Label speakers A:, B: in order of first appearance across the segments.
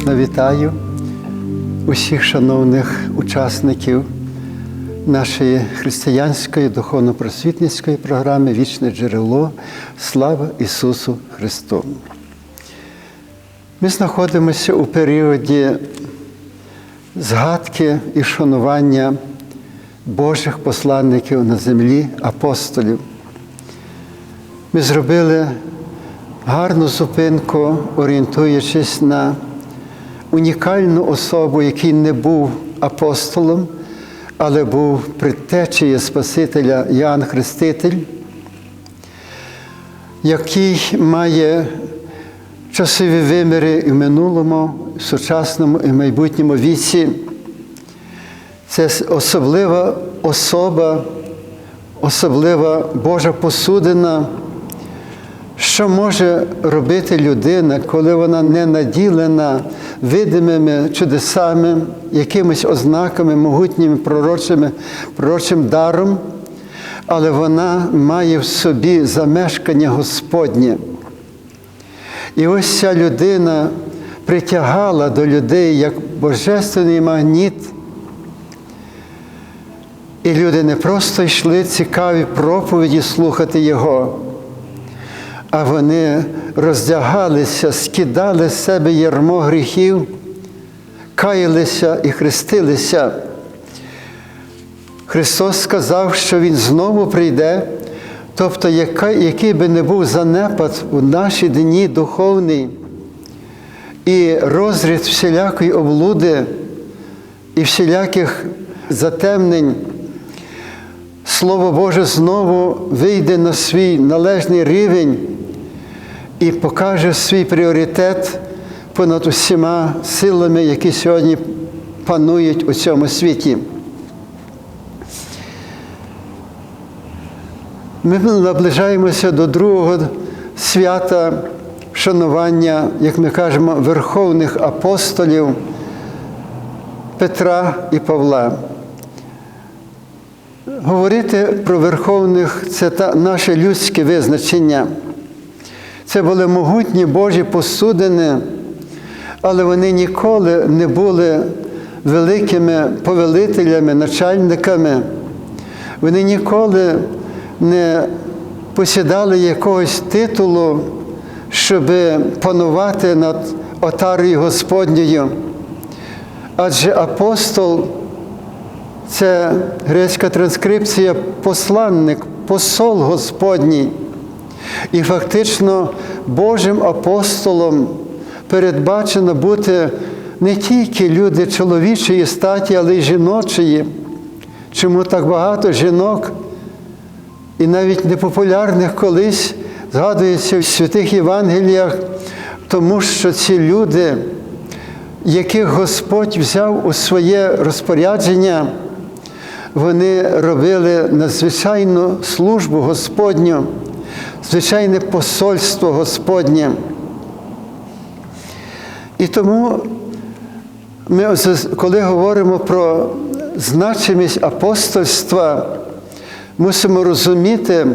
A: Сердечно вітаю усіх шановних учасників нашої християнської духовно-просвітницької програми Вічне джерело. Слава Ісусу Христу! Ми знаходимося у періоді згадки і шанування Божих посланників на землі, апостолів. Ми зробили гарну зупинку, орієнтуючись на унікальну особу, який не був апостолом, але був предтечею Спасителя Іоанн Хреститель, який має часові виміри в минулому, сучасному і майбутньому віці. Це особлива особа, особлива Божа посудина. Що може робити людина, коли вона не наділена видимими чудесами, якимись ознаками, могутніми пророчими, пророчим даром, але вона має в собі замешкання Господнє. І ось ця людина притягала до людей як божественний магніт. І люди не просто йшли цікаві проповіді слухати Його а вони роздягалися, скидали з себе ярмо гріхів, каялися і хрестилися. Христос сказав, що Він знову прийде, тобто, який би не був занепад у наші дні духовний і розрід всілякої облуди і всіляких затемнень. Слово Боже знову вийде на свій належний рівень і покаже свій пріоритет понад усіма силами, які сьогодні панують у цьому світі. Ми наближаємося до другого свята шанування, як ми кажемо, верховних апостолів Петра і Павла. Говорити про верховних це та наше людське визначення. Це були могутні Божі посудини, але вони ніколи не були великими повелителями, начальниками. Вони ніколи не посідали якогось титулу, щоб панувати над отарою Господньою. Адже апостол це грецька транскрипція посланник, посол Господній. І фактично Божим апостолом передбачено бути не тільки люди чоловічої статі, але й жіночої. Чому так багато жінок і навіть непопулярних колись згадується в святих Євангеліях, тому що ці люди, яких Господь взяв у своє розпорядження, вони робили надзвичайну службу Господню, звичайне посольство Господнє. І тому ми, коли говоримо про значимість апостольства, мусимо розуміти,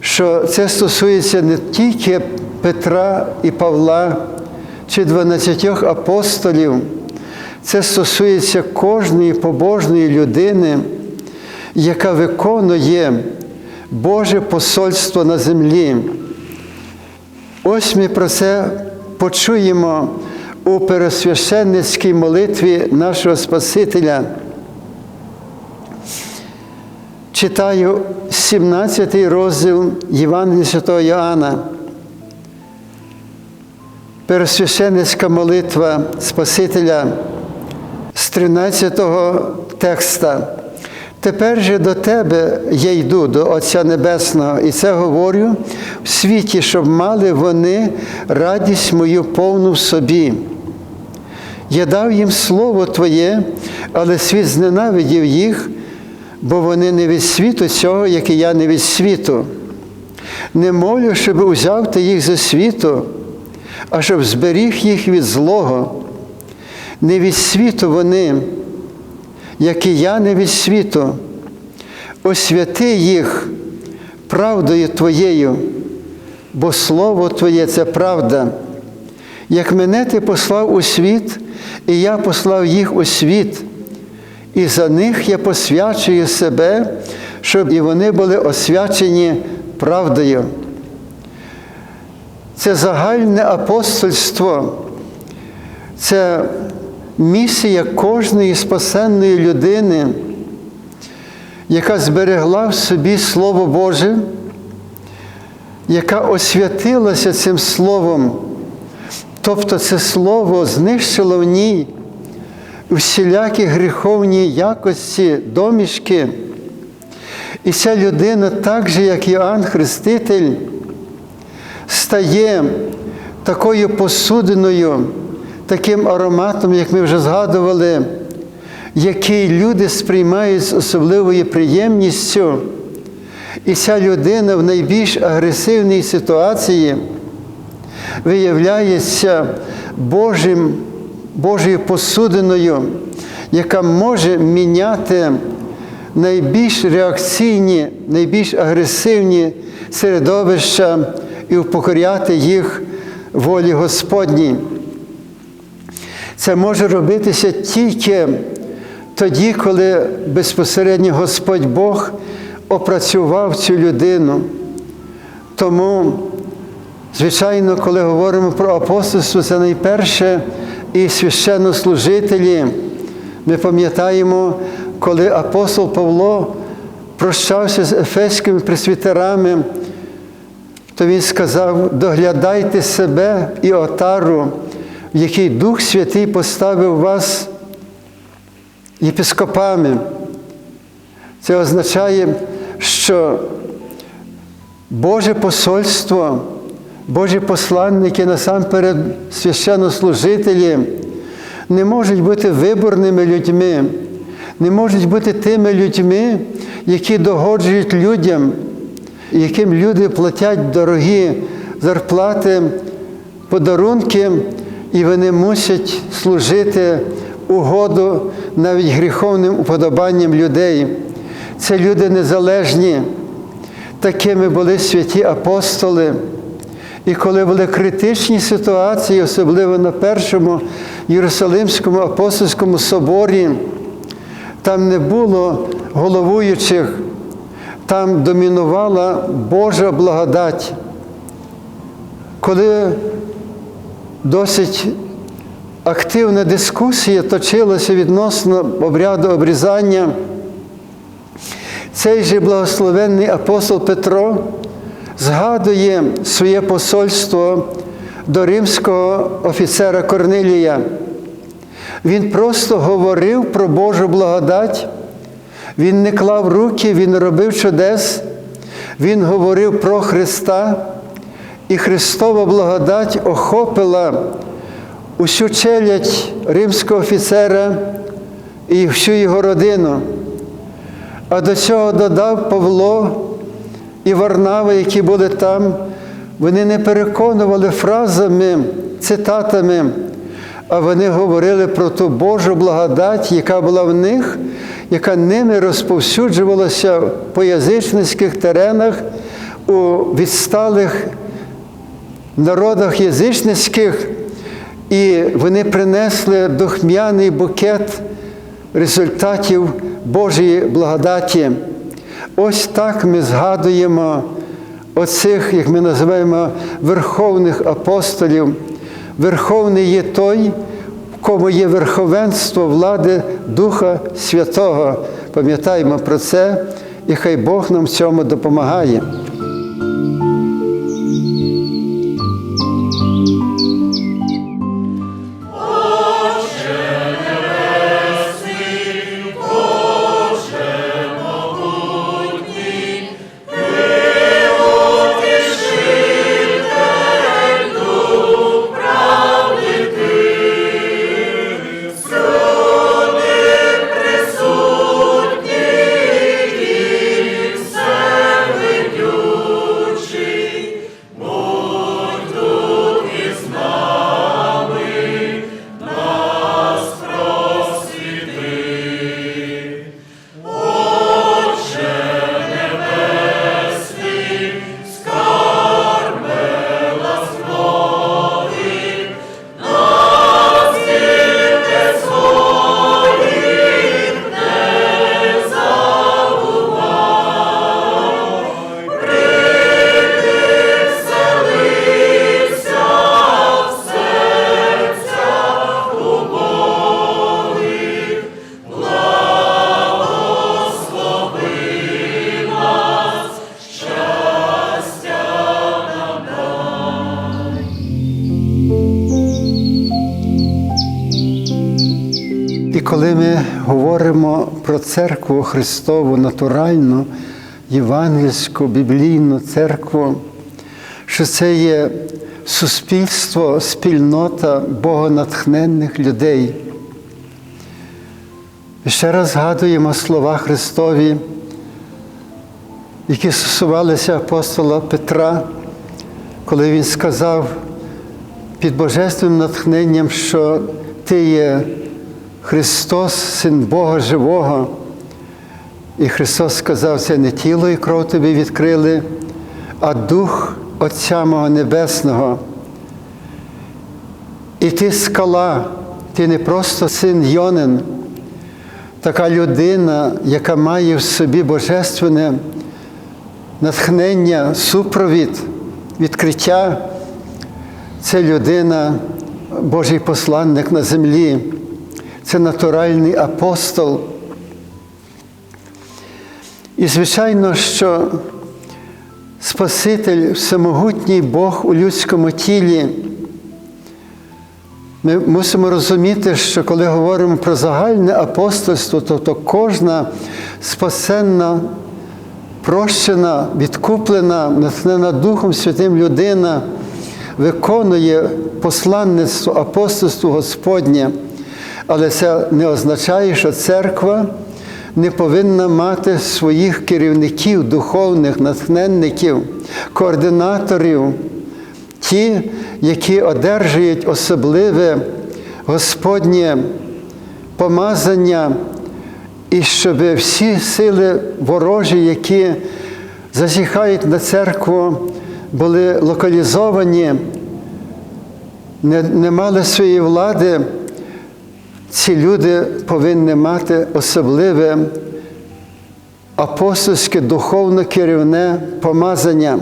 A: що це стосується не тільки Петра і Павла чи 12 апостолів. Це стосується кожної побожної людини, яка виконує Боже посольство на землі. Ось ми про це почуємо у пересвященницькій молитві нашого Спасителя. Читаю 17 розділ Євангелія Святого Йоанна. Пересвященницька молитва Спасителя з 13 текста. Тепер же до Тебе я йду, до Отця Небесного, і це говорю в світі, щоб мали вони радість мою повну в собі. Я дав їм Слово Твоє, але світ зненавидів їх, бо вони не від світу цього, як і я не від світу. Не молю, щоб узяв ти їх зі світу, а щоб зберіг їх від злого. Не від світу вони, як і я не від світу. Освяти їх правдою Твоєю, бо Слово Твоє це правда. Як мене ти послав у світ, і я послав їх у світ, і за них я посвячую себе, щоб і вони були освячені правдою. Це загальне апостольство, це місія кожної спасенної людини, яка зберегла в собі Слово Боже, яка освятилася цим Словом. Тобто це Слово знищило в ній всілякі гріховні якості, домішки. І ця людина, так же, як Іоанн Хреститель, стає такою посудиною, таким ароматом, як ми вже згадували, який люди сприймають з особливою приємністю. І ця людина в найбільш агресивній ситуації виявляється Божим, Божою посудиною, яка може міняти найбільш реакційні, найбільш агресивні середовища і упокоряти їх волі Господній. Це може робитися тільки тоді, коли безпосередньо Господь Бог опрацював цю людину. Тому, звичайно, коли говоримо про апостольство, це найперше і священнослужителі. Ми пам'ятаємо, коли апостол Павло прощався з ефеськими пресвітерами, то він сказав: доглядайте себе і отару, який Дух Святий поставив вас єпископами. Це означає, що Боже посольство, Божі посланники, насамперед священнослужителі, не можуть бути виборними людьми, не можуть бути тими людьми, які догоджують людям, яким люди платять дорогі зарплати, подарунки, і вони мусять служити угоду навіть гріховним уподобанням людей. Це люди незалежні. Такими були святі апостоли. І коли були критичні ситуації, особливо на першому Єрусалимському апостольському соборі, там не було головуючих, там домінувала Божа благодать. Коли досить активна дискусія точилася відносно обряду обрізання, цей же благословенний апостол Петро згадує своє посольство до римського офіцера Корнилія. Він просто говорив про Божу благодать, він не клав руки, він робив чудес, він говорив про Христа, і Христова благодать охопила усю челядь римського офіцера і всю його родину. А до цього додав Павло і Варнава, які були там, вони не переконували фразами, цитатами, а вони говорили про ту Божу благодать, яка була в них, яка ними розповсюджувалася по язичницьких теренах у відсталих народах язичницьких, і вони принесли духмяний букет результатів Божої благодаті. Ось так ми згадуємо оцих, як ми називаємо, верховних апостолів. Верховний є той, в кому є верховенство влади Духа Святого. Пам'ятаємо про це, і хай Бог нам в цьому допомагає. Коли ми говоримо про церкву Христову натуральну, євангельську, біблійну церкву, що це є суспільство, спільнота богонатхненних людей. Ще раз згадуємо слова Христові, які стосувалися апостола Петра, коли він сказав під божественним натхненням, що Ти є Христос, Син Бога Живого. І Христос сказав, це не тіло і кров тобі відкрили, а Дух Отця мого Небесного. І ти скала, ти не просто син Йонин, така людина, яка має в собі божественне натхнення, супровід, відкриття. Це людина, Божий посланник на землі, це натуральний апостол. І, звичайно, що Спаситель, всемогутній Бог у людському тілі. Ми мусимо розуміти, що коли говоримо про загальне апостольство, то, кожна спасенна, прощена, відкуплена, натхнена Духом Святим людина виконує посланництво, апостольство Господнє. Але це не означає, що церква не повинна мати своїх керівників, духовних, натхненників, координаторів, ті, які одержують особливе Господнє помазання, і щоб всі сили ворожі, які зазіхають на церкву, були локалізовані, не, не мали своєї влади. Ці люди повинні мати особливе апостольське духовно керівне помазання.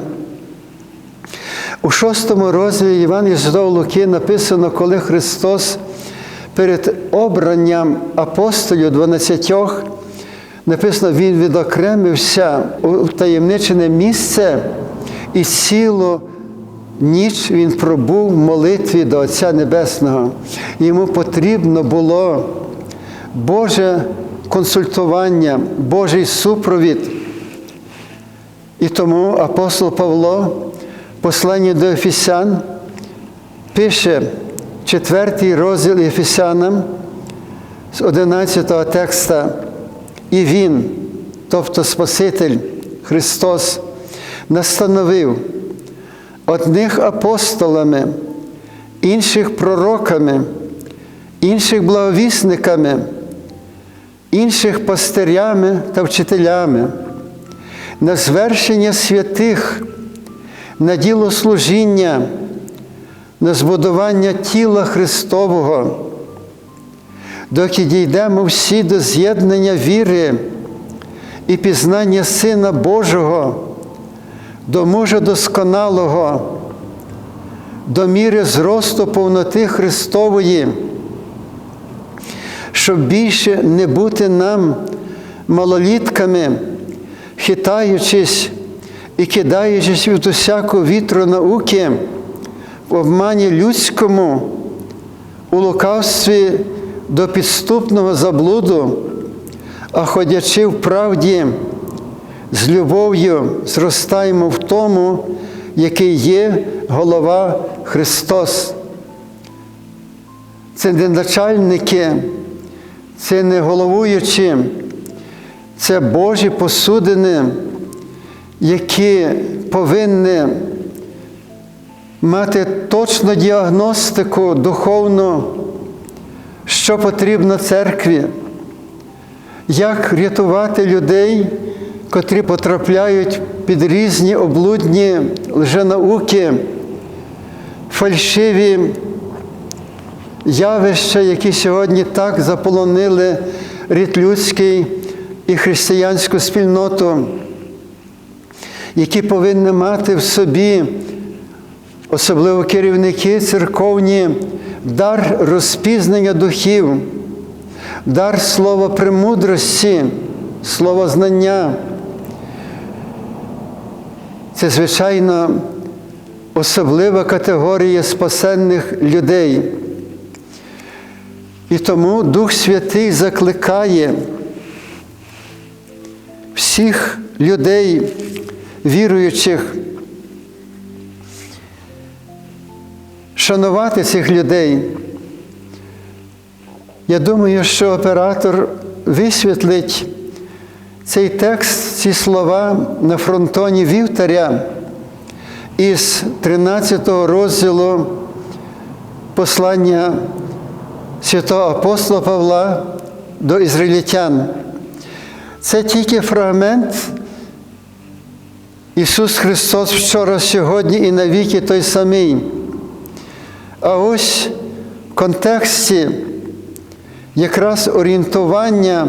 A: У шостому розділі Іван Святого Луки написано, коли Христос перед обранням апостолів 12, написано, Він відокремився у таємничене місце і цілу ніч він пробув в молитві до Отця Небесного. Йому потрібно було Боже консультування, Божий супровід. І тому апостол Павло, послання до Ефесян, пише четвертий розділ Ефесянам з 11 текста. І Він, тобто Спаситель Христос, настановив одних апостолами, інших пророками, інших благовісниками, інших пастирями та вчителями, на звершення святих, на діло служіння, на збудування тіла Христового, доки дійдемо всі до з'єднання віри і пізнання Сина Божого до мужа досконалого, до міри зросту повноти Христової, щоб більше не бути нам малолітками, хитаючись і кидаючись від усяку вітру науки в обмані людському, у лукавстві до підступного заблуду, а ходячи в правді з любов'ю зростаємо в тому, який є голова Христос. Це не начальники, це не головуючі, це Божі посудини, які повинні мати точну діагностику духовну, що потрібно церкві, як рятувати людей котрі потрапляють під різні облудні лженауки, фальшиві явища, які сьогодні так заполонили рід людський і християнську спільноту, які повинні мати в собі, особливо керівники церковні, дар розпізнання духів, дар слова премудрості, слова знання. Це, звичайно, особлива категорія спасенних людей. І тому Дух Святий закликає всіх людей, віруючих, шанувати цих людей. Я думаю, що оператор висвітлить цей текст, ці слова на фронтоні вівтаря із 13 розділу послання святого апостола Павла до ізраїльтян. Це тільки фрагмент. Ісус Христос вчора, сьогодні і навіки той самий. А ось в контексті якраз орієнтування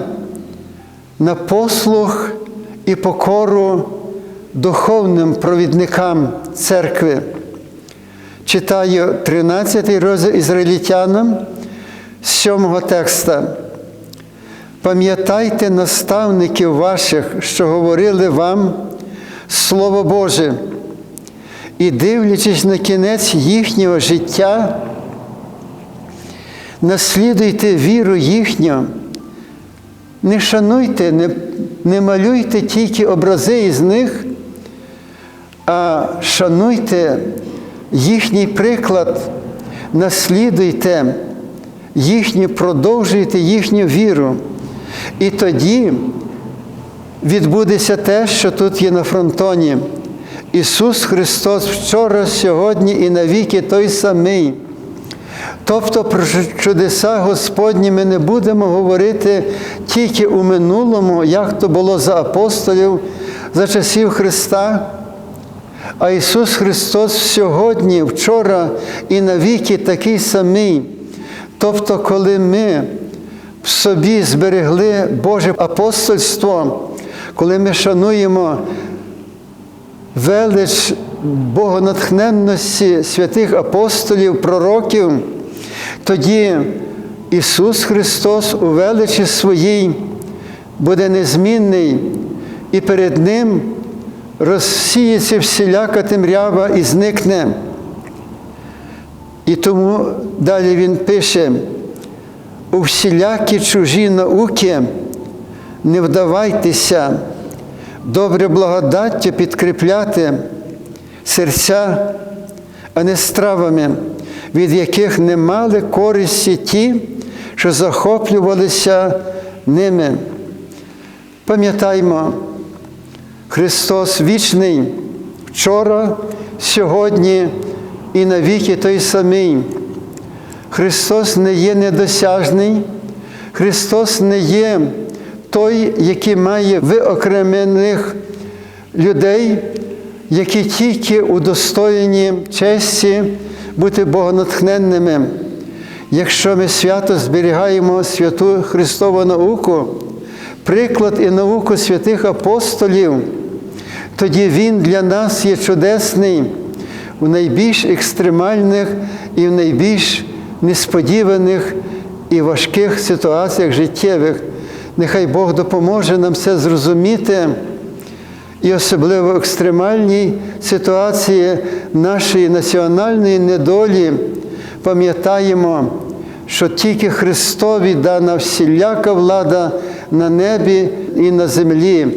A: на послуг і покору духовним провідникам церкви. Читаю 13 розділ ізраїльтянам з 7 текста. Пам'ятайте наставників ваших, що говорили вам Слово Боже, і дивлячись на кінець їхнього життя, наслідуйте віру їхню, не шануйте, не, не малюйте тільки образи із них, а шануйте їхній приклад, наслідуйте їхню, продовжуйте їхню віру. І тоді відбудеться те, що тут є на фронтоні. Ісус Христос вчора, сьогодні і навіки той самий. Тобто про чудеса Господні ми не будемо говорити тільки у минулому, як то було за апостолів, за часів Христа. А Ісус Христос сьогодні, вчора і навіки такий самий. Тобто, коли ми в собі зберегли Боже апостольство, коли ми шануємо велич богонатхненності святих апостолів, пророків, тоді Ісус Христос у величі своїй буде незмінний, і перед Ним розсіється всіляка темрява і зникне. І тому далі Він пише, у всілякі чужі науки не вдавайтеся, добре благодаття підкріпляти серця, а не стравами, від яких не мали користі ті, що захоплювалися ними. Пам'ятаймо, Христос вічний вчора, сьогодні і навіки той самий. Христос не є недосяжний, Христос не є той, який має виокремлених людей, які тільки удостоєні честі бути богонатхненними. Якщо ми свято зберігаємо святу Христову науку, приклад і науку святих апостолів, тоді Він для нас є чудесний у найбільш екстремальних і в найбільш несподіваних і важких ситуаціях життєвих. Нехай Бог допоможе нам це зрозуміти. І особливо екстремальній ситуації нашої національної недолі пам'ятаємо, що тільки Христові дана всіляка влада на небі і на землі.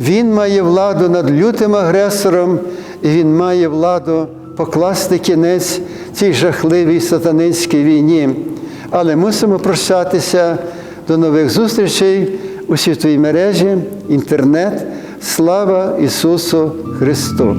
A: Він має владу над лютим агресором, і Він має владу покласти кінець цій жахливій сатанинській війні. Але мусимо прощатися до нових зустрічей у світовій мережі, інтернет. Слава Ісусу Христу!